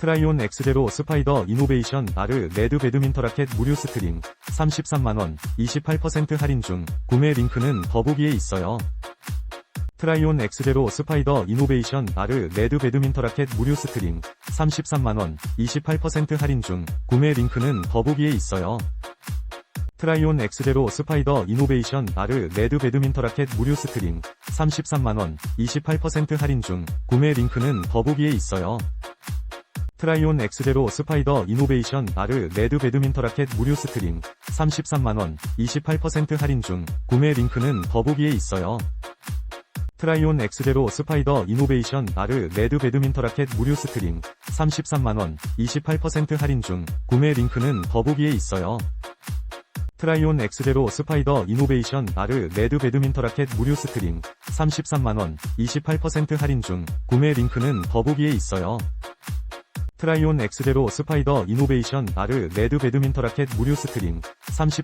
트라이온 X제로 스파이더 이노베이션 아르 레드 배드민턴 라켓 무료 스트링 33만원 28% 할인 중 구매 링크는 더보기에 있어요. 트라이온 X제로 스파이더 이노베이션 아르 레드 배드민턴 라켓 무료 스트링 33만원 28% 할인 중 구매 링크는 더보기에 있어요. 트라이온 X제로 스파이더 이노베이션 아르 레드 배드민턴 라켓 무료 스트링 33만원 28% 할인 중 구매 링크는 더보기에 있어요. 트라이온 X제로 스파이더 이노베이션 아르 레드 배드민턴 라켓 무료 스트링 33만원 28% 할인 중 구매 링크는 더보기에 있어요. 트라이온 X제로 스파이더 이노베이션 아르 레드 배드민턴 라켓 무료 스트링 33만원 28% 할인 중 구매 링크는 더보기에 있어요. 트라이온 X제로 스파이더 이노베이션 아르 레드 배드민턴 라켓 무료 스트링 33만원 28% 할인 중 구매 링크는 더보기에 있어요. 트라이온 X제로 스파이더 이노베이션 아르 레드 배드민턴 라켓 무료 스트링 30